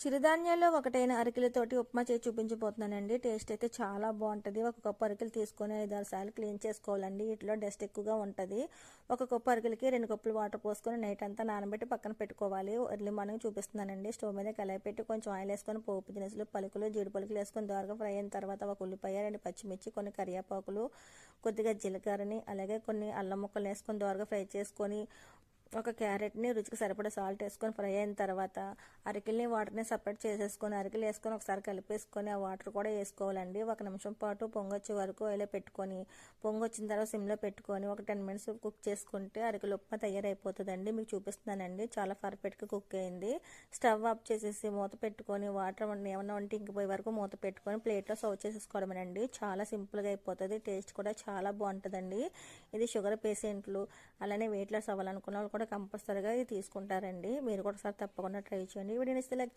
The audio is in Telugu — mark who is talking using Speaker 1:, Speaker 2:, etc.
Speaker 1: చిరుధాన్యాల్లో ఒకటైన అరికెలతోటి ఉప్మా చేసి చూపించబోతున్నానండి. టేస్ట్ అయితే చాలా బాగుంటుంది. ఒక కప్పు అరికెలు తీసుకొని ఐదారు సార్లు క్లీన్ చేసుకోవాలండి. వీటిలో డస్ట్ ఎక్కువగా ఉంటుంది. ఒక కప్పు అరికెలకి రెండు కప్పులు వాటర్ పోసుకొని నైట్ అంతా నానబెట్టి పక్కన పెట్టుకోవాలి. ఎర్లీ మార్నింగ్ చూపిస్తున్నానండి. స్టవ్ మీద కలాయి పెట్టి కొంచెం ఆయిల్ వేసుకొని పోపు దినుసులు పలుకులు జీడి పలుకులు వేసుకొని దోరగా ఫ్రై అయిన తర్వాత ఒక ఉల్లిపాయ రెండు పచ్చిమిర్చి కొన్ని కరివేపాకులు కొద్దిగా జీలకర్రని అలాగే కొన్ని అల్లం ముక్కలు వేసుకొని దోరగా ఫ్రై చేసుకొని ఒక క్యారెట్ని రుచికి సరిపడా సాల్ట్ వేసుకొని ఫ్రై అయిన తర్వాత అరికిల్ని వాటర్ని సపరేట్ చేసేసుకొని అరికిలు వేసుకొని ఒకసారి కలిపేసుకొని ఆ వాటర్ కూడా వేసుకోవాలండి. ఒక నిమిషం పాటు పొంగొచ్చే వరకు ఇలా పెట్టుకొని పొంగొచ్చిన తర్వాత సిమ్లో పెట్టుకొని ఒక టెన్ మినిట్స్ కుక్ చేసుకుంటే అరికిలు ఉప్మా తయారైపోతుందండి. మీకు చూపిస్తున్నానండి. చాలా పర్ఫెక్ట్గా కుక్ అయింది. స్టవ్ ఆఫ్ చేసేసి మూత పెట్టుకొని వాటర్ ఏమన్నా వంటి ఇంకిపోయే వరకు మూత పెట్టుకొని ప్లేట్లో సర్వ్ చేసేసుకోవడమేనండి. చాలా సింపుల్గా అయిపోతుంది. టేస్ట్ కూడా చాలా బాగుంటుందండి. ఇది షుగర్ పేషెంట్లు అలానే వెయిట్ లాస్ అవ్వాలనుకున్న వాళ్ళు కూడా కంపల్సరీగా ఇది తీసుకుంటారండి. మీరు కూడా ఒకసారి తప్పకుండా ట్రై చేయండి. వీడియోని ఇస్తే